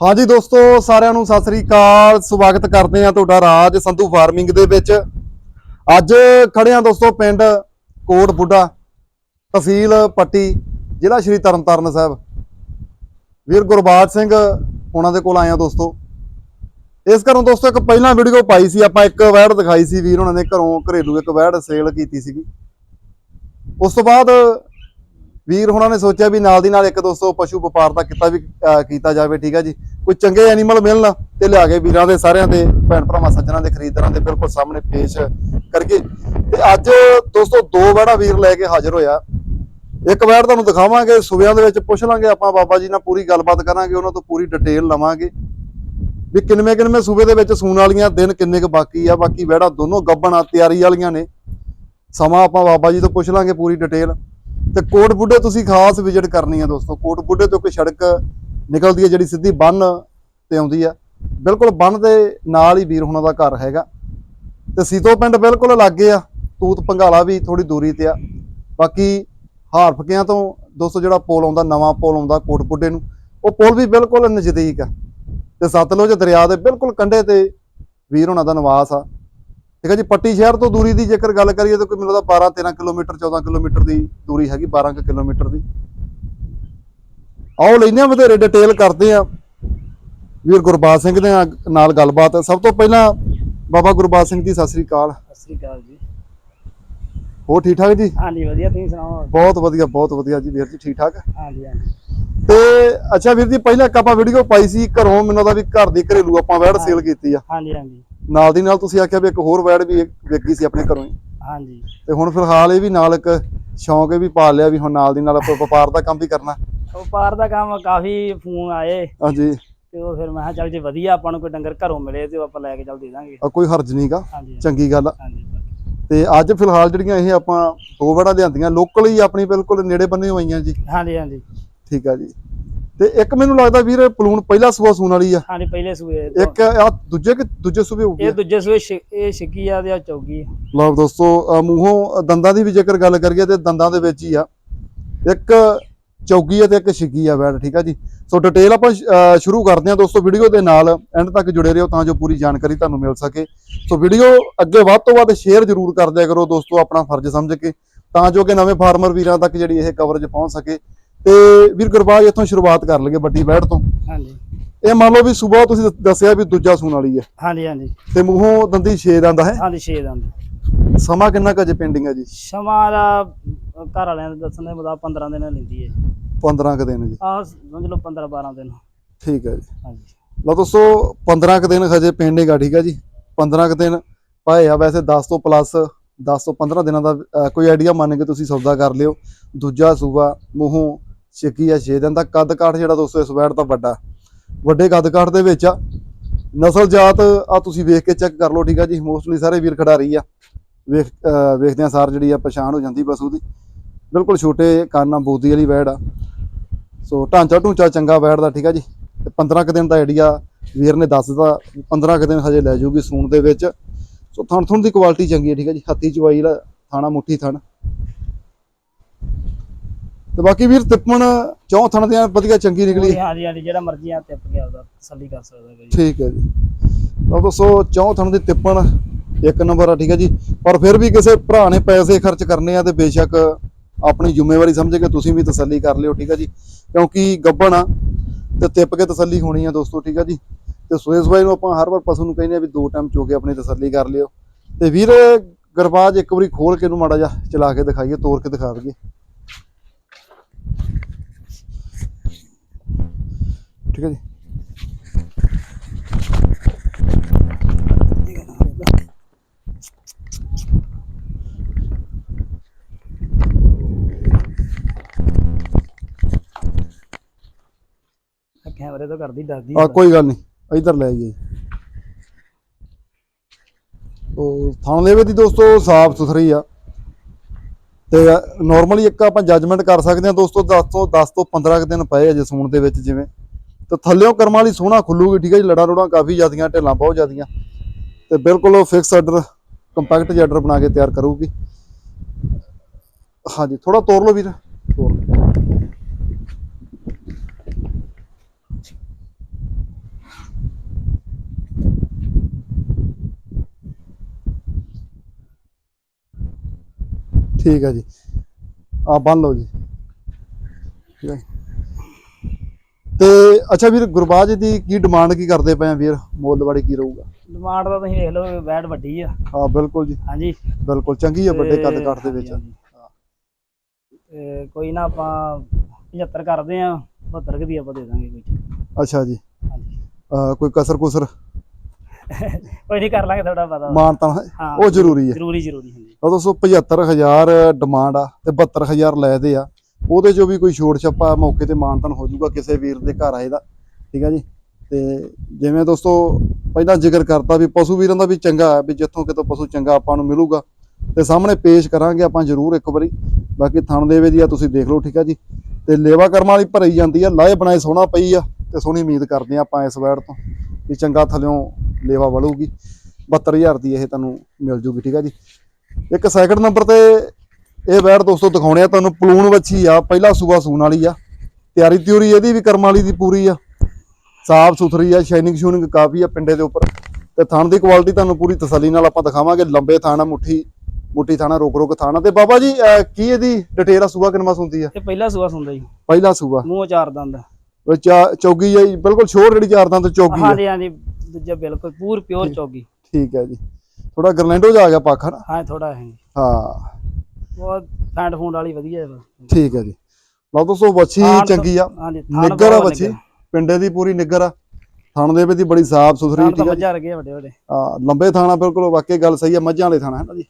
ਹਾਂਜੀ ਦੋਸਤੋ, ਸਾਰਿਆਂ ਨੂੰ ਸਤਿ ਸ੍ਰੀ ਅਕਾਲ। ਸਵਾਗਤ ਕਰਦੇ ਆ ਤੁਹਾਡਾ ਰਾਜ ਸੰਧੂ ਫਾਰਮਿੰਗ ਦੇ ਵਿੱਚ। ਅੱਜ ਖੜੇ ਆ ਦੋਸਤੋ, ਪਿੰਡ ਕੋਟ ਬੁੱਢਾ ਤਹਿਸੀਲ ਪੱਟੀ, ਜ਼ਿਲ੍ਹਾ ਸ਼੍ਰੀ ਤਰਨਤਾਰਨ ਸਾਹਿਬ। ਵੀਰ ਗੁਰਬਾਜ ਸਿੰਘ ਉਹਨਾਂ ਦੇ ਕੋਲ ਆਏ ਆ ਦੋਸਤੋ। ਇਸ ਘਰੋਂ ਦੋਸਤੋ, ਇੱਕ ਪਹਿਲਾਂ ਵੀਡੀਓ ਪਾਈ ਸੀ, ਆਪਾਂ ਇੱਕ ਵੈੜ ਦਿਖਾਈ ਸੀ ਵੀਰ ਉਹਨਾਂ ਨੇ ਘਰੋਂ ਘਰੇਲੂ ਇੱਕ ਵੈੜ ਸੇਲ ਕੀਤੀ ਸੀਗੀ। ਉਸ ਤੋਂ ਬਾਅਦ ਵੀਰ ਹੁਣਾਂ ਨੇ ਸੋਚਿਆ ਵੀ ਨਾਲ ਦੀ ਨਾਲ ਇੱਕ ਦੋਸਤੋ ਪਸ਼ੂ ਵਪਾਰ ਦਾ ਕਿੱਤਾ ਵੀ ਕੀਤਾ ਜਾਵੇ, ਠੀਕ ਆ ਜੀ। ਕੋਈ ਚੰਗੇ ਐਨੀਮਲ ਮਿਲਣ ਤੇ ਲਿਆ ਕੇ ਵੀਰਾਂ ਦੇ ਸਾਰਿਆਂ ਦੇ, ਭੈਣ ਭਰਾਵਾਂ, ਸੱਜਣਾ ਦੇ ਖਰੀਦਦਾਰਾਂ ਦੇ ਬਿਲਕੁਲ ਸਾਹਮਣੇ ਪੇਸ਼ ਕਰਕੇ ਤੇ ਅੱਜ ਦੋਸਤੋ ਦੋ ਵੜਾ ਵੀਰ ਲੈ ਕੇ ਹਾਜ਼ਰ ਹੋਇਆ। ਇੱਕ ਵੈੜ ਤੁਹਾਨੂੰ ਦਿਖਾਵਾਂਗੇ, ਸੂਬਿਆਂ ਦੇ ਵਿੱਚ ਪੁੱਛ ਲਾਂਗੇ ਆਪਾਂ, ਬਾਬਾ ਜੀ ਨਾਲ ਪੂਰੀ ਗੱਲਬਾਤ ਕਰਾਂਗੇ, ਉਹਨਾਂ ਤੋਂ ਪੂਰੀ ਡਿਟੇਲ ਲਵਾਂਗੇ। ਵੀ ਕਿੰਨਵੇਂ ਕਿੰਨਵੇਂ ਸੂਬੇ ਦੇ ਵਿੱਚ ਸੂਣ ਵਾਲੀਆਂ ਦਿਨ ਕਿੰਨੇ ਕੁ ਬਾਕੀ ਆ, ਬਾਕੀ ਵੈੜਾ ਦੋਨੋਂ ਗੱਬਣਾ ਤਿਆਰੀ ਵਾਲੀਆਂ ਨੇ। ਸਮਾਂ ਆਪਾਂ ਬਾਬਾ ਜੀ ਤੋਂ ਪੁੱਛ ਲਾਂਗੇ ਪੂਰੀ ਡਿਟੇਲ ਤੇ ਕੋਟ ਬੁੱਢੇ ਤੁਸੀਂ ਖਾਸ ਵਿਜ਼ਿਟ ਕਰਨੀ ਆ ਦੋਸਤੋ। ਕੋਟ ਬੁੱਢੇ ਤੋਂ ਕੋਈ ਸੜਕ ਨਿਕਲਦੀ ਹੈ ਜਿਹੜੀ ਸਿੱਧੀ ਬੰਨ ਤੇ ਆਉਂਦੀ ਆ। ਬਿਲਕੁਲ ਬੰਨ ਦੇ ਨਾਲ ਹੀ ਵੀਰ ਹੁਣਾਂ ਦਾ ਘਰ ਹੈਗਾ। ਤੇ ਸੀਤੋ ਪਿੰਡ ਬਿਲਕੁਲ ਲਾਗੇ ਆ। ਤੂਤ ਪੰਗਾਲਾ ਵੀ ਥੋੜੀ ਦੂਰੀ ਤੇ ਆ। ਬਾਕੀ ਹਾਰਫਕਿਆਂ ਤੋਂ ਦੋਸਤੋ ਜਿਹੜਾ ਪੁਲ ਆਉਂਦਾ, ਨਵਾਂ ਪੁਲ ਆਉਂਦਾ ਕੋਟ ਬੁੱਢੇ ਨੂੰ, ਉਹ ਪੁਲ ਵੀ ਬਿਲਕੁਲ ਨਜ਼ਦੀਕ ਆ। ਤੇ ਸਤਲੁਜ ਦਰਿਆ ਦੇ ਬਿਲਕੁਲ ਕੰਢੇ ਤੇ ਵੀਰ ਹੁਣਾਂ ਦਾ ਨਿਵਾਸ ਆ। ਠੀਕ ਹੈ ਜੀ ਪੱਟੀ ਸ਼ਹਿਰ ਤੋਂ ਦੂਰੀ ਦੀ ਜੇਕਰ ਗੱਲ ਕਰੀਏ ਤਾਂ ਕੋਈ ਮੈਨੂੰ ਲੱਗਦਾ 12 13 ਕਿਲੋਮੀਟਰ 14 ਕਿਲੋਮੀਟਰ ਦੀ ਦੂਰੀ ਹੈਗੀ 12 ਕੁ ਕਿਲੋਮੀਟਰ ਦੀ। ਆਓ ਲੈਨੇ ਆ ਵਧੇਰੇ ਡਿਟੇਲ ਕਰਦੇ ਆ ਵੀਰ ਗੁਰਬਾਜ ਸਿੰਘ ਦੇ ਨਾਲ ਗੱਲਬਾਤ ਸਭ ਤੋਂ ਪਹਿਲਾਂ ਬਾਬਾ ਗੁਰਬਾਜ ਸਿੰਘ ਜੀ ਸਤਿ ਸ੍ਰੀ ਅਕਾਲ। ਸਤਿ ਸ੍ਰੀ ਅਕਾਲ ਜੀ। ਹੋਰ ਠੀਕ ਠਾਕ ਜੀ? ਹਾਂਜੀ ਵਧੀਆ ਤੁਸੀਂ ਸੁਣਾਓ? ਬਹੁਤ ਵਧੀਆ ਬਹੁਤ ਵਧੀਆ ਜੀ। ਵੀਰ ਜੀ ਠੀਕ ਠਾਕ? ਹਾਂਜੀ ਹਾਂਜੀ। ਤੇ ਅੱਛਾ ਵੀਰ ਜੀ ਪਹਿਲਾਂ ਇੱਕ ਆਪਾਂ ਵੀਡੀਓ ਪਾਈ ਸੀ ਘਰੋਂ ਮੈਨੂੰ ਦਾ ਵੀ ਘਰ ਦੀ ਘਰੇਲੂ ਆਪਾਂ ਵੈੜ ਸੇਲ ਕੀਤੀ ਆ। ਹਾਂਜੀ ਹਾਂਜੀ। ਨਾਲ ਦੀ ਨਾਲ ਤੁਸੀਂ ਆਖਿਆ ਵੀ ਇੱਕ ਹੋਰ ਵੈੜ ਵੀ ਵੇਖੀ ਸੀ ਆਪਣੇ ਘਰੋਂ ਹੀ। ਹਾਂਜੀ। ਤੇ ਹੁਣ ਫਿਲਹਾਲ ਇਹ ਵੀ ਨਾਲ ਇੱਕ ਸ਼ੌਂਕ ਇਹ ਵੀ ਪਾਲ ਲਿਆ ਵੀ ਹੁਣ ਨਾਲ ਦੀ ਨਾਲ ਆਪਾਂ ਵਪਾਰ ਦਾ ਕੰਮ ਵੀ ਕਰਨਾ। ਵਪਾਰ ਦਾ ਕੰਮ ਕਾਫੀ ਫੋਨ ਆਏ। ਹਾਂਜੀ। ਤੇ ਉਹ ਫਿਰ ਮੈਂ ਕਿਹਾ ਚੱਲ ਜੇ ਵਧੀਆ ਆਪਾਂ ਨੂੰ ਕੋਈ ਡੰਗਰ ਘਰੋਂ ਮਿਲੇ ਤੇ ਆਪਾਂ ਲੈ ਕੇ ਚੱਲ ਦੇ ਦਾਂਗੇ। ਕੋਈ ਹਰਜ ਨਹੀਂਗਾ ਚੰਗੀ ਗੱਲ ਹਾਂਜੀ। ਤੇ ਅੱਜ ਫਿਲਹਾਲ ਜਿਹੜੀਆਂ ਇਹ ਆਪਾਂ ਦੋ ਵੜਾ ਲਿਆਂਦੀਆਂ ਲੋਕਲ ਹੀ ਆਪਣੀ ਬਿਲਕੁਲ ਨੇੜੇ ਬੰਨੇ ਹੋਈਆਂ ਜੀ। ਹਾਂਜੀ ਹਾਂਜੀ। ਠੀਕ ਆ ਜੀ। ਤੇ ਇੱਕ ਮੈਨੂੰ ਲੱਗਦਾ ਵੀਰ ਪਲੂਣ ਪਹਿਲਾ ਸੂਆ ਸੂਣ ਵਾਲੀ ਆ। ਹਾਂਜੀ ਪਹਿਲੇ ਸੂਏ ਤੋਂ। ਇੱਕ ਆ ਦੂਜੇ ਕਿ ਦੂਜੇ ਸੂਬੇ ਹੋ ਇਹ ਦੂਜੇ ਸੂਏ ਛਿ- ਇਹ ਛਿੱਕੀ ਆ ਤੇ ਆ ਚੌਗੀ ਆ। ਲਓ ਦੋਸਤੋ ਅਹ ਮੂੰਹੋਂ ਦੰਦਾਂ ਦੀ ਵੀ ਜੇਕਰ ਗੱਲ ਕਰੀਏ ਤੇ ਦੰਦਾਂ ਦੇ ਵਿੱਚ ਹੀ ਆ। ਇੱਕ ਚੌਗੀ ਆ ਤੇ ਇੱਕ ਛਿੱਗੀ ਆ ਬੈਡ ਠੀਕ ਆ ਜੀ? ਸੋ ਡਿਟੇਲ ਆਪਾਂ ਅਹ ਸ਼ੁਰੂ ਕਰਦੇ ਹਾਂ ਦੋਸਤੋ ਵੀਡੀਓ ਦੇ ਨਾਲ। ਐਂਡ ਤੱਕ ਜੁੜੇ ਰਹੋ ਤਾਂ ਜੋ ਪੂਰੀ ਜਾਣਕਾਰੀ ਤੁਹਾਨੂੰ ਮਿਲ ਸਕੇ। ਸੋ ਵੀਡੀਓ ਅੱਗੇ ਵੱਧ ਤੋਂ ਵੱਧ ਸ਼ੇਅਰ ਜ਼ਰੂਰ ਕਰ ਦਿਆ ਕਰੋ ਦੋਸਤੋ ਆਪਣਾ ਫਰਜ਼ ਸਮਝ ਕੇ। ਤਾਂ ਜੋ ਕਿ ਨਵੇਂ ਫਾਰਮਰ ਵੀਰਾਂ ਤੱਕ ਜਿਹੜੀ ਇਹ ਕਵਰੇਜ ਪਹੁੰਚ ਸਕੇ। ਤੇ ਵੀਰ ਗੁਰਬਾਜ ਇੱਥੋਂ ਸ਼ੁਰੂਆਤ ਕਰ ਲਈਏ ਵੱਡੀ ਬੈਡ ਤੋਂ। ਹਾਂਜੀ। ਇਹ ਮੰਨ ਲਓ ਵੀ ਸਵੇਰ ਤੁਸੀਂ ਦੱਸਿਆ ਵੀ ਦੂਜਾ ਸੂਣ ਵਾਲੀ ਆ ਹਾਂਜੀ ਹਾਂਜੀ। ਤੇ ਮੂੰਹੋਂ ਦੰਦੀ 6 ਦੰਦ ਹੈ? ਹਾਂਜੀ ਛੇ ਦੰਦ। ਸਮਾਂ ਕਿੰਨਾ ਕੁ ਅਜੇ ਪੈਂਡਿੰਗ ਹੈ ਜੀ? ਸਮਾਂ ਦਾ ਘਰ ਵਾਲਿਆਂ ਦੇ ਦੱਸਣ ਦੇ ਮੁਤਾਬਕ 15 ਦਿਨ ਲੈਂਦੀ ਹੈ 15 ਕੁ ਦਿਨ ਜੀ। ਆਹ ਸਮਝ ਲਓ 15 12 ਦਿਨ। ਠੀਕ ਹੈ ਜੀ। ਹਾਂਜੀ। ਲਓ ਦੋਸਤੋ 15 ਕੁ ਦਿਨ ਹਜੇ ਪੈਂਡਿੰਗ ਆ ਠੀਕ ਹੈ ਜੀ। 15 ਕੁ ਦਿਨ ਪਾਏ ਆ ਵੈਸੇ 10 ਤੋਂ ਪਲੱਸ 10 ਤੋਂ 15 ਦਿਨਾਂ ਦਾ ਕੋਈ ਆਈਡੀਆ ਮੰਨ ਕੇ ਤੁਸੀਂ ਸੌਦਾ ਕਰ ਲਿਓ। ਦੂਜਾ ਸੂਆ ਮੂੰਹੋਂ ਛਿੱਕੀ ਆ 6 ਦਿਨ ਦਾ ਕੱਦ ਕਾਠ ਜਿਹੜਾ ਦੋਸਤੋ, ਇਸ ਵੈੜ ਦਾ ਵੱਡਾ। ਵੱਡੇ ਕੱਦ ਕਾਠ ਦੇ ਵਿੱਚ ਆ। ਨਸਲ ਜਾਤ ਆ, ਤੁਸੀਂ ਵੇਖ ਕੇ ਚੈੱਕ ਕਰ ਲਓ, ਠੀਕ ਆ ਜੀ? ਮੋਸਟਲੀ ਸਾਰੇ ਵੀਰ ਖਿਡਾਰੀ ਆ। ਵੇਖ ਵੇਖਦਿਆਂ ਸਾਰ ਜਿਹੜੀ ਆ, ਪਛਾਣ ਹੋ ਜਾਂਦੀ ਪਸ਼ੂ ਦੀ। ਬਿਲਕੁਲ ਛੋਟੇ ਕਾਨਾ ਬੋਦੀ ਵਾਲੀ ਵੈੜ ਆ। ਸੋ ਢਾਂਚਾ ਢੂੰਚਾ ਚੰਗਾ ਵੈੜ ਦਾ, ਠੀਕ ਆ ਜੀ? ਤੇ 15 ਕੁ ਦਿਨ ਦਾ ਆਈਡੀਆ ਵੀਰ ਨੇ ਦੱਸ ਦਿੱਤਾ 15 ਕੁ ਦਿਨ ਹਜੇ ਲੈ ਜੂਗੀ ਸੂਣ ਦੇ ਵਿੱਚ। ਸੋ ਥਣ ਥਣ ਦੀ ਕੁਆਲਿਟੀ ਚੰਗੀ ਹੈ ਠੀਕ ਹੈ ਜੀ? ਹੱਥੀ ਚਵਾਈ ਦਾ ਥਾਣਾ, ਮੁੱਠੀ ਥਣ। ਤੇ ਬਾਕੀ ਵੀਰ ਤਿੱਪਣ ਚੌਂ ਥਣ ਦੀਆਂ ਵਧੀਆ ਚੰਗੀ ਨਿਕਲੀ। ਹਾਂਜੀ ਹਾਂਜੀ ਜਿਹੜਾ ਮਰਜ਼ੀ ਆ ਟਿਪ ਗਿਆ ਉਹਦਾ ਤਸੱਲੀ ਕਰ ਸਕਦਾ ਹੈ ਜੀ ਠੀਕ ਹੈ ਜੀ। ਲਓ ਦੋਸਤੋ ਚੌਂ ਥਣ ਦੀ ਤਿੱਪਣ ਇੱਕ ਨੰਬਰ ਆ ਠੀਕ ਹੈ ਜੀ। ਪਰ ਫਿਰ ਵੀ ਕਿਸੇ ਭਰਾ ਨੇ ਪੈਸੇ ਖਰਚ ਕਰਨੇ ਆ ਤੇ ਬੇਸ਼ੱਕ ਆਪਣੀ ਜ਼ਿੰਮੇਵਾਰੀ ਸਮਝ ਕੇ ਤੁਸੀਂ ਵੀ ਤਸੱਲੀ ਕਰ ਲਿਓ ਠੀਕ ਹੈ ਜੀ। ਕਿਉਂਕਿ ਗੱਬਣ ਆ ਤੇ ਤਿੱਪ ਕੇ ਤਸੱਲੀ ਹੋਣੀ ਆ ਦੋਸਤੋ ਠੀਕ ਹੈ ਜੀ। ਤੇ ਸੁਰੇਸ਼ ਬਾਈ ਨੂੰ ਆਪਾਂ ਹਰ ਵਾਰ ਪਸ਼ੂ ਨੂੰ ਕਹਿੰਦੇ ਆ ਵੀ ਦੋ ਟਾਈਮ ਚੋ ਕੇ ਆਪਣੀ ਤਸੱਲੀ ਕਰ ਲਿਓ। ਤੇ ਵੀਰ ਗਰਬਾਜ ਇੱਕ ਵਾਰੀ ਖੋਲ ਕੇ ਇਹਨੂੰ ਮਾੜਾ ਜਿਹਾ ਚਲਾ ਕੇ ਦਿਖਾਈਏ ਤੋੜ ਕੇ ਦਿਖਾ ਦਈਏ। ਠੀਕ ਹੈ ਜੀ। ਕੈਮਰੇ ਤੋਂ ਕਰਦੀ ਡਰਦੀ ਆ। ਕੋਈ ਗੱਲ ਨਹੀਂ ਇਧਰ ਲੈ ਆਈਏ ਉਹ ਥਣ ਲੈਵੇ ਦੀ ਦੋਸਤੋ ਸਾਫ਼ ਸੁਥਰੀ ਆ। ਤੇ ਨਾਰਮਲੀ ਇੱਕ ਆਪਾਂ ਜੱਜਮੈਂਟ ਕਰ ਸਕਦੇ ਹਾਂ ਦੋਸਤੋ 10 ਤੋਂ 10 ਤੋਂ 15 ਕੁ ਦਿਨ ਪਏ ਅਜੇ ਸੂਣ ਦੇ ਵਿੱਚ ਜਿਵੇਂ। ਤੇ ਥੱਲਿਓਂ ਕਰਮਾਂ ਵਾਲੀ ਸੋਹਣਾ ਖੁੱਲੂਗੀ, ਠੀਕ ਹੈ ਜੀ? ਲੜਾ ਰੋੜਾ ਕਾਫੀ ਜ਼ਿਆਦੀਆਂ, ਢਿੱਲਾਂ ਬਹੁਤ ਜ਼ਿਆਦੀਆਂ। ਤੇ ਬਿਲਕੁਲ ਉਹ ਫਿਕਸ ਆਰਡਰ ਕੰਪੈਕਟ ਜਿਹਾ ਬਣਾ ਕੇ ਤਿਆਰ ਕਰੂਗੀ। ਹਾਂਜੀ ਥੋੜਾ ਤੋੜ ਲਓ ਵੀਰ। ਤੋੜ ਠੀਕ ਹੈ ਜੀ। ਆ ਬੰਨ ਲਓ ਜੀ। ਠੀਕ ਹੈ ਤੇ ਅੱਛਾ ਵੀਰ ਗੁਰਬਾਜ ਦੀ ਕੀ ਡਿਮਾਂਡ ਕੀ ਕਰਦੇ ਪਏ ਆ ਵੀਰ? ਮੁੱਲਵਾੜੀ ਕੀ ਰਹੂਗਾ? ਡਿਮਾਂਡ ਦਾ ਤੁਸੀਂ ਵੇਖ ਲਓ ਵੈਟ ਵੱਡੀ ਆ। ਹਾਂ ਬਿਲਕੁਲ ਜੀ। ਹਾਂਜੀ। ਬਿਲਕੁਲ ਚੰਗੀ ਆ ਵੱਡੇ ਕੱਦ ਕਾਠ ਦੇ ਵਿੱਚ। ਤੇ ਕੋਈ ਨਾ ਆਪਾਂ 75 ਕਰਦੇ ਆ 72 ਕੁ ਦੀ ਆਪਾਂ ਦੇ ਦਾਂਗੇ ਕੋਈ ਅੱਛਾ ਜੀ। ਹਾਂਜੀ। ਕੋਈ ਕਸਰ ਕੁਸਰ? ਕੋਈ ਨਹੀਂ ਕਰ ਲਾਂਗੇ ਥੋੜਾ ਪਤਾ ਮਾਨਤਾ ਹਾਂ ਉਹ ਜ਼ਰੂਰੀ ਹੈ। ਜ਼ਰੂਰੀ ਜ਼ਰੂਰੀ ਹਾਂਜੀ। ਉਹ ਦੋਸਤੋ 75000 ਡਿਮਾਂਡ ਆ ਤੇ 72000 ਲੈਦੇ ਆ। ਉਹਦੇ ਚੋਂ ਵੀ ਕੋਈ ਛੋਟ ਛੱਪਾ ਮੌਕੇ ਤੇ ਮਾਨਤਨ ਹੋ ਜਾਊਗਾ ਕਿਸੇ ਵੀਰ ਦੇ ਘਰ ਆਏ ਦਾ, ਠੀਕ ਹੈ ਜੀ? ਤੇ ਜਿਵੇਂ ਦੋਸਤੋ, ਪਹਿਲਾਂ ਜ਼ਿਕਰ ਕਰਤਾ ਵੀ ਪਸ਼ੂ ਵੀਰਾਂ ਦਾ ਵੀ ਚੰਗਾ ਹੈ, ਵੀ ਜਿੱਥੋਂ ਕਿਤੋਂ ਪਸ਼ੂ ਚੰਗਾ ਆਪਾਂ ਨੂੰ ਮਿਲੂਗਾ। ਤੇ ਸਾਹਮਣੇ ਪੇਸ਼ ਕਰਾਂਗੇ ਆਪਾਂ ਜ਼ਰੂਰ ਇੱਕ ਵਾਰੀ। ਬਾਕੀ ਥਣ ਦੇਵੇ ਦੀ ਆ, ਤੁਸੀਂ ਦੇਖ ਲਓ, ਠੀਕ ਆ ਜੀ? ਤੇ ਲੇਵਾ ਕਰਮਾਂ ਵਾਲੀ ਭਰੀ ਜਾਂਦੀ ਆ ਲਾਏ ਬਣਾਏ ਸੋਹਣਾ ਪਈ ਆ, ਤੇ ਸੋਹਣੀ ਉਮੀਦ ਕਰਦੇ ਆ ਆਪਾਂ ਇਸ ਵੈੜ ਤੋਂ ਵੀ ਚੰਗਾ ਥਲਿਓਂ ਲੇਵਾ ਵਲੂਗੀ। 72000 ਦੀ ਇਹ ਤੁਹਾਨੂੰ ਮਿਲ ਜੂਗੀ, ਠੀਕ ਆ ਜੀ? ਇੱਕ ਸੈਕਿੰਡ ਨੰਬਰ ਤੇ ਇਹ ਵੈੜ ਦੋਸਤੋ ਦਿਖਾਉਣੇ ਆ ਤੁਹਾਨੂੰ ਪਲੂਣ ਵੱਛੀ ਆ ਪਹਿਲਾ ਸੂਆ ਸੂਣ ਵਾਲੀ ਆ। ਤਿਆਰੀ ਤਿਉਰੀ ਇਹਦੀ ਵੀ ਕਰਮ ਵਾਲੀ ਦੀ ਪੂਰੀ ਆ। ਸਾਫ਼ ਸੁਥਰੀ ਆ ਸ਼ਾਈਨਿੰਗ ਸ਼ੂਨਿੰਗ ਕਾਫੀ ਆ ਪਿੰਡੇ ਦੇ ਉੱਪਰ। ਤੇ ਥਣ ਦੀ ਕੁਆਲਿਟੀ ਤੁਹਾਨੂੰ ਪੂਰੀ ਤਸੱਲੀ ਨਾਲ ਆਪਾਂ ਦਿਖਾਵਾਂਗੇ। ਲੰਬੇ ਥਾਣਾ ਮੁੱਠੀ ਮੁੱਠੀ ਥਾਣਾ ਰੋਕ ਰੋਕ ਥਾਣਾ ਤੇ ਬਾਬਾ ਜੀ ਕੀ ਇਹਦੀ ਡਿਟੇਲ ਆ ਸੂਆ ਕਿੰਨਾ ਸੁੰਦੀ ਆ? ਇਹ ਪਹਿਲਾ ਸੂਆ ਸੁਣਦਾ ਜੀ। ਪਹਿਲਾ ਸੂਆ। ਮੂੰਹ ਚਾਰ ਦੰਦ। ਉਹ ਚਾ- ਚੌਗੀ ਆ ਜੀ, ਬਿਲਕੁਲ ਛੋੜ ਜਿਹੜੀ ਚਾਰ ਦੰਦ ਚੌਗੀ ਆ। ਹਾਂਜੀ ਹਾਂਜੀ ਦੂਜਾ ਬਿਲਕੁਲ ਪੂਰ ਪਿਓਰ ਚੌਗੀ। ਠੀਕ ਹੈ ਜੀ। ਥੋੜਾ ਗਰਲੈਂਡੋ ਜਾ ਗਿਆ ਪੱਖ ਨਾ ਹਾਂ ਥੋੜਾ ਹੈ। ਹਾਂ। ਬਹੁਤ ਫੈਂਡ ਫੂਡ ਵਾਲੀ ਵਧੀਆ ਹੈ। ਠੀਕ ਹੈ ਜੀ। ਲਓ ਦੋਸਤੋ ਵੱਛੀ ਥਾਣ ਤੋਂ- ਚੰਗੀ ਆ। ਹਾਂਜੀ ਥਾਣ ਨਿੱਗਰ ਆ ਬਹੁਤ ਵੱਛੀ। ਨਿੱਘਰ। ਪਿੰਡੇ ਦੀ ਪੂਰੀ ਨਿੱਗਰ ਆ। ਥਣ ਦੇ ਵਿੱਚ ਦੀ ਬੜੀ ਸਾਫ਼ ਸੁਥਰੀ ਥਾਣ ਠੀਕ ਤਾਂ ਹੈ ਜੀ। ਮੱਝਾਂ ਰਗੇ ਵੱਡੇ ਵੱਡੇ। ਆ ਲੰਬੇ ਥਾਣਾ ਬਿਲਕੁਲ ਵਾਕਈ ਗੱਲ ਸਹੀ ਆ ਮੱਝਾਂ ਵਾਲੇ ਥਾਣਾ ਹੈ ਨਾ ਜੀ?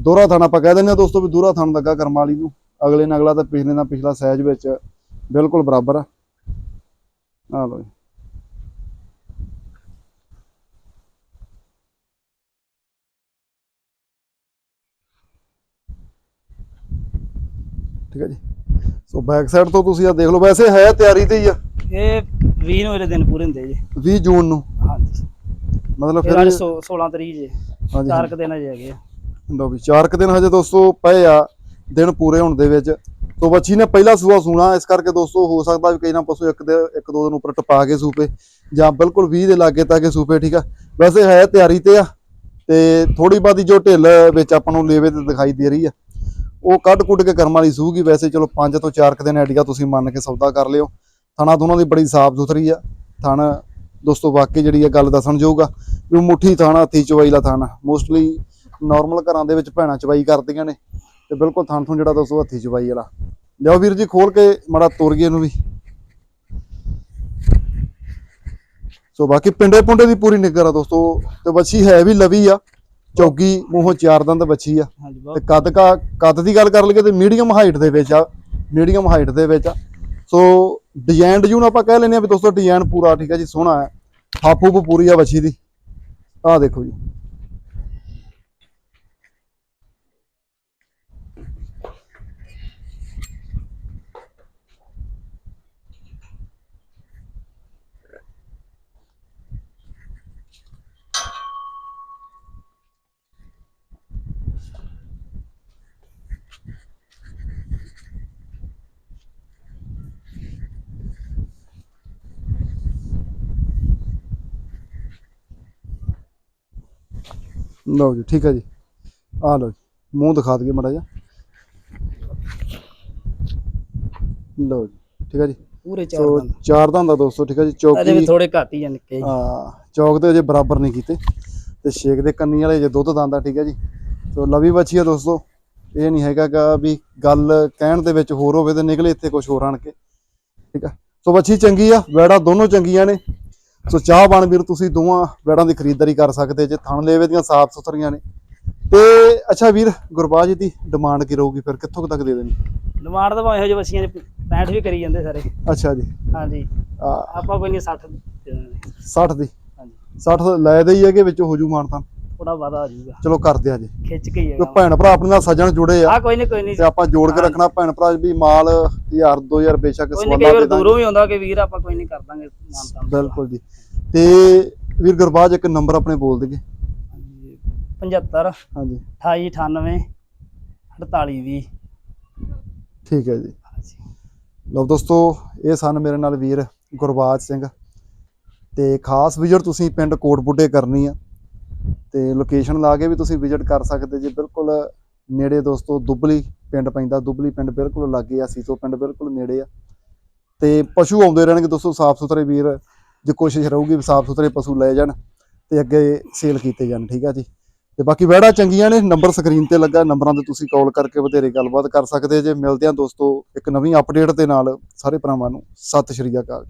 ਦੋਹਰਾ ਥਾਣਾ ਆਪਾਂ ਕਹਿ ਦਿੰਦੇ ਆ ਦੋਸਤੋ ਵੀ ਦੋਹਰਾ ਥਾਣ ਲੱਗਾ ਕਰਮ ਵਾਲੀ ਨੂੰ। ਅਗਲੇ ਨਾਲ ਅਗਲਾ ਤੇ ਪਿਛਲੇ ਨਾਲ ਪਿਛਲਾ ਸਾਈਜ਼ ਵਿੱਚ ਬਿਲਕੁਲ ਬਰਾਬਰ ਆ। ਆ ਲਓ ਠੀਕ ਹੈ ਜੀ। ਸੋ ਬੈਕ ਸਾਈਡ ਤੋਂ ਤੁਸੀਂ ਆ ਦੇਖ ਲਓ ਵੈਸੇ ਹੈ ਤਿਆਰੀ ਤੇ ਹੀ ਆ। ਇਹ 20 ਨੂੰ ਇਹਦੇ ਦਿਨ ਪੂਰੇ ਹੁੰਦੇ ਜੀ। 20 ਜੂਨ ਨੂੰ? ਹਾਂਜੀ। ਮਤਲਬ ਫਿਰ ਫਿਰ ਅੱਜ 16 ਤਰੀਕ ਜੀ। ਹਾਂਜੀ ਚਾਰ ਕੁ ਦਿਨ ਅਜੇ ਹੈਗੇ ਆ। ਲਓ ਵੀ ਚਾਰ ਕੁ ਦਿਨ ਹਜੇ ਦੋਸਤੋ ਪਏ ਆ ਦਿਨ ਪੂਰੇ ਹੋਣ ਦੇ ਵਿੱਚ। ਤੋ ਬੱਚੀ ਨੇ ਪਹਿਲਾ ਸੂਆ ਸੂਣਾ ਇਸ ਕਰਕੇ ਦੋਸਤੋ ਹੋ ਸਕਦਾ ਵੀ ਕਈ ਨਾ ਪਸ਼ੂ ਇੱਕ ਦੇ ਇੱਕ ਦੋ ਦਿਨ ਉੱਪਰ ਟਪਾ ਕੇ ਸੂਪੇ ਜਾਂ ਬਿਲਕੁਲ 20 ਦੇ ਲਾਗੇ ਤੱਕ ਸੂਪੇ ਠੀਕ ਆ? ਵੈਸੇ ਹੈ ਤਿਆਰੀ ਤੇ ਆ ਤੇ ਥੋੜੀ ਬਾਦੀ ਜੋ ਢਿੱਲ ਵਿੱਚ ਆਪਾਂ ਨੂੰ ਲੇਵੇ ਤੇ ਦਿਖਾਈ ਦੇ ਰਹੀ ਆ। ਉਹ ਕੱਢ ਕੁੱਟ ਕੇ ਕਰਮ ਵਾਲੀ ਸੂਗੀ। ਵੈਸੇ ਚਲੋ 5 ਤੋਂ 4 ਕੁ ਦਿਨ ਆਈਡੀਆ ਤੁਸੀਂ ਮੰਨ ਕੇ ਸੌਦਾ ਕਰ ਲਿਓ। ਥਣਾ ਦੋਨਾਂ ਦੀ ਬੜੀ ਸਾਫ਼ ਸੁਥਰੀ ਆ। ਥਾਣਾ ਦੋਸਤੋ ਵਾਕਈ ਜਿਹੜੀ ਆ ਗੱਲ ਦੱਸਣ ਜਾਊਗਾ ਵੀ ਮੁੱਠੀ ਥਾਣਾ, ਹੱਥੀ ਚਵਾਈ ਲਾ ਥਾਣਾ। ਮੋਸਟਲੀ ਨਾਰਮਲ ਘਰਾਂ ਦੇ ਵਿੱਚ ਭੈਣਾਂ ਚਵਾਈ ਕਰਦੀਆਂ ਨੇ। ਤੇ ਬਿਲਕੁਲ ਥਣ ਤੋਂ ਜਿਹੜਾ ਦੋਸਤੋ ਹੱਥੀ ਚਵਾਈ ਵਾਲਾ। ਲਿਓ ਵੀਰ ਜੀ, ਖੋਲ ਕੇ ਮੜਾ ਤੁਰ ਗਏ ਨੂੰ ਵੀ। ਸੋ ਬਾਕੀ ਪਿੰਡੇ ਪੁੰਡੇ ਦੀ ਪੂਰੀ ਨਿਗਰ ਆ ਦੋਸਤੋ। ਤੇ ਬੱਚੀ ਹੈ ਵੀ ਲਵੀ ਆ। ਚੌਗੀ ਮੂੰਹੋਂ ਚਾਰ ਦੰਦ ਬੱਚੀ ਆ। ਹਾਂਜੀ ਤੇ ਕੱਦ ਕਾ ਕੱਦ ਦੀ ਗੱਲ ਕਰ ਲਈਏ ਤੇ ਮੀਡੀਅਮ ਹਾਈਟ ਦੇ ਵਿੱਚ ਆ ਮੀਡੀਅਮ ਹਾਈਟ ਦੇ ਵਿੱਚ ਆ। ਸੋ ਡਿਜ਼ਾਈਨ ਡਿਜ਼ੂਨ ਆਪਾਂ ਕਹਿ ਲੈਂਦੇ ਆ ਵੀ ਦੋਸਤੋ ਡਿਜ਼ਾਈਨ ਪੂਰਾ ਠੀਕ ਹੈ ਜੀ ਸੋਹਣਾ ਹੈ। ਹਾਪੂ ਪੂਰੀ ਆ ਬੱਚੀ ਦੀ। ਆਹ ਦੇਖੋ ਜੀ। ਲਓ ਜੀ ਠੀਕ ਹੈ ਜੀ। ਆਹ ਲਓ ਜੀ ਮੂੰਹ ਦਿਖਾ ਦਈਏ ਮੜਾ ਜਾ ਲਓ ਜੀ ਠੀਕ ਹੈ ਜੀ। ਪੂਰੇ ਚਾਰ ਸੋ ਦੰਦ। ਚਾਰ ਦੰਦ ਦਾ ਦੋਸਤੋ ਠੀਕ ਹੈ ਜੀ ਅਜੇ ਵੀ ਚੌਕੀ ਥੋੜੇ ਘੱਟ ਹੀ ਆ ਨਿੱਕੇ। ਹਾਂ ਚੌਕ ਦੇ ਅਜੇ ਬਰਾਬਰ ਨਹੀਂ ਕੀਤੇ। ਤੇ ਛੇਕ ਦੇ ਕੰਨੀ ਵਾਲੇ ਜੇ ਦੁੱਧ ਦੰਦ ਆ ਠੀਕ ਹੈ ਜੀ। ਸੋ ਲਵੀ ਬੱਚੀ ਆ ਦੋਸਤੋ। ਇਹ ਨਹੀਂ ਹੈਗਾ ਗਾ ਵੀ ਗੱਲ ਕਹਿਣ ਦੇ ਵਿੱਚ ਹੋਰ ਹੋਵੇ ਤੇ ਨਿਕਲੇ ਇੱਥੇ ਕੁਝ ਹੋਰ ਆਣ ਕੇ। ਠੀਕ ਆ ਸੋ ਬੱਚੀ ਚੰਗੀ ਆ ਵੈੜਾ ਦੋਨੋਂ ਚੰਗੀਆਂ ਨੇ। ਸੋ ਚਾਹ ਬਣ ਵੀਰ ਤੁਸੀਂ ਦੋਵਾਂ ਵੈੜਾਂ ਦੀ ਖਰੀਦਦਾਰੀ ਕਰ ਸਕਦੇ ਜੇ ਥਣ ਲੇਵੇ ਦੀਆਂ ਸਾਫ਼ ਸੁਥਰੀਆਂ ਨੇ। ਤੇ ਅੱਛਾ ਵੀਰ ਗੁਰਬਾਜ ਦੀ ਡਿਮਾਂਡ ਕੀ ਰਹੂਗੀ ਫਿਰ? ਕਿੱਥੋਂ ਤੱਕ ਦੇ ਦੇਣੀ? ਡਿਮਾਂਡ ਤਾਂ ਇਹੋ ਜਿਹੇ ਬੱਸੀਆਂ ਦੇ 65 ਵੀ ਕਰੀ ਜਾਂਦੇ ਸਾਰੇ। ਅੱਛਾ ਜੀ। ਹਾਂਜੀ। ਆਪਾਂ ਕੋਈ ਨਹੀਂ 60 ਦੇ ਦਾਂਗੇ 60 ਦੀ? ਹਾਂਜੀ। 60 ਲੈ ਦੇ ਹੀ ਹੈਗੇ ਵਿੱਚ ਹੋ ਜੂ ਮਾਨਤਾ ਥੋੜਾ ਵਾਦਾ ਆ ਜਾਊਗਾ। ਚਲੋ ਕਰਦੇ ਆ ਜੀ। ਖਿੱਚ ਕੇ ਹੀ ਜੋ ਹੈਗਾ ਭੈਣ ਭਰਾ ਆਪਣੇ ਨਾਲ ਸੱਜਣ ਜੁੜੇ ਆ ਆ ਕੋਈ ਨਹੀਂ ਕੋਈ ਨਹੀਂ ਤੇ ਆਪਾਂ ਜੋੜ ਕੇ ਰੱਖਣਾ ਭੈਣ ਭਰਾ ਵੀ ਮਾਲ 1000 2000 ਬੇਸ਼ੱਕ ਕੋਈ ਨਹੀਂ ਸਵਾਲਾਂ ਕਈ ਦੇ ਦੂਰੋਂ ਵੀ ਆਉਂਦਾ ਕਿ ਵੀਰ ਆਪਾਂ ਕੋਈ ਨਹੀਂ ਕਰ ਦਾਂਗੇ ਮਾਨਤਾ ਬਿਲਕੁਲ ਜੀ। ਤੇ ਵੀਰ ਗੁਰਬਾਜ ਇੱਕ ਨੰਬਰ ਆਪਣੇ ਬੋਲ ਦੇਗੇ 75 ਹਾਂਜੀ। 28 98 48 20 ਠੀਕ ਹੈ ਜੀ। ਹਾਂਜੀ। ਲਓ ਦੋਸਤੋ ਇਹ ਸਨ ਮੇਰੇ ਨਾਲ ਵੀਰ ਗੁਰਬਾਜ ਸਿੰਘ। ਤੇ ਖਾਸ ਵਿਜ਼ਿਟ ਤੁਸੀਂ ਪਿੰਡ ਕੋਟ ਬੁੱਢੇ ਕਰਨੀ ਆ। ਤੇ ਲੋਕੇਸ਼ਨ ਲਾ ਕੇ ਵੀ ਤੁਸੀਂ ਵਿਜ਼ਿਟ ਕਰ ਸਕਦੇ ਜੇ ਬਿਲਕੁਲ ਨੇੜੇ ਦੋਸਤੋ, ਦੁੱਬਲੀ ਪਿੰਡ ਪੈਂਦਾ, ਦੁੱਬਲੀ ਪਿੰਡ ਬਿਲਕੁਲ ਲਾਗੇ ਆ, ਸੀਸੋ ਪਿੰਡ ਬਿਲਕੁਲ ਨੇੜੇ ਆ। ਤੇ ਪਸ਼ੂ ਆਉਂਦੇ ਰਹਿਣਗੇ ਦੋਸਤੋ ਸਾਫ਼ ਸੁਥਰੇ ਵੀਰ, ਜੇ ਕੋਸ਼ਿਸ਼ ਰਹੂਗੀ ਵੀ ਸਾਫ਼ ਸੁਥਰੇ ਪਸ਼ੂ ਲੈ ਜਾਣ ਤੇ ਅੱਗੇ ਸੇਲ ਕੀਤੇ ਜਾਣ, ਠੀਕ ਆ ਜੀ? ਤੇ ਬਾਕੀ ਵਹਿੜਾ ਚੰਗੀਆਂ ਨੇ ਨੰਬਰ ਸਕਰੀਨ ਤੇ ਲੱਗਾ ਨੰਬਰਾਂ ਤੇ ਤੁਸੀਂ ਕਾਲ ਕਰਕੇ ਵਧੇਰੇ ਗੱਲਬਾਤ ਕਰ ਸਕਦੇ ਜੇ। ਮਿਲਦੇ ਆ ਦੋਸਤੋ ਇੱਕ ਨਵੀਂ ਅਪਡੇਟ ਦੇ ਨਾਲ, ਸਾਰੇ ਭਰਾਵਾਂ ਨੂੰ, ਸਤਿ ਸ਼੍ਰੀ ਅਕਾਲ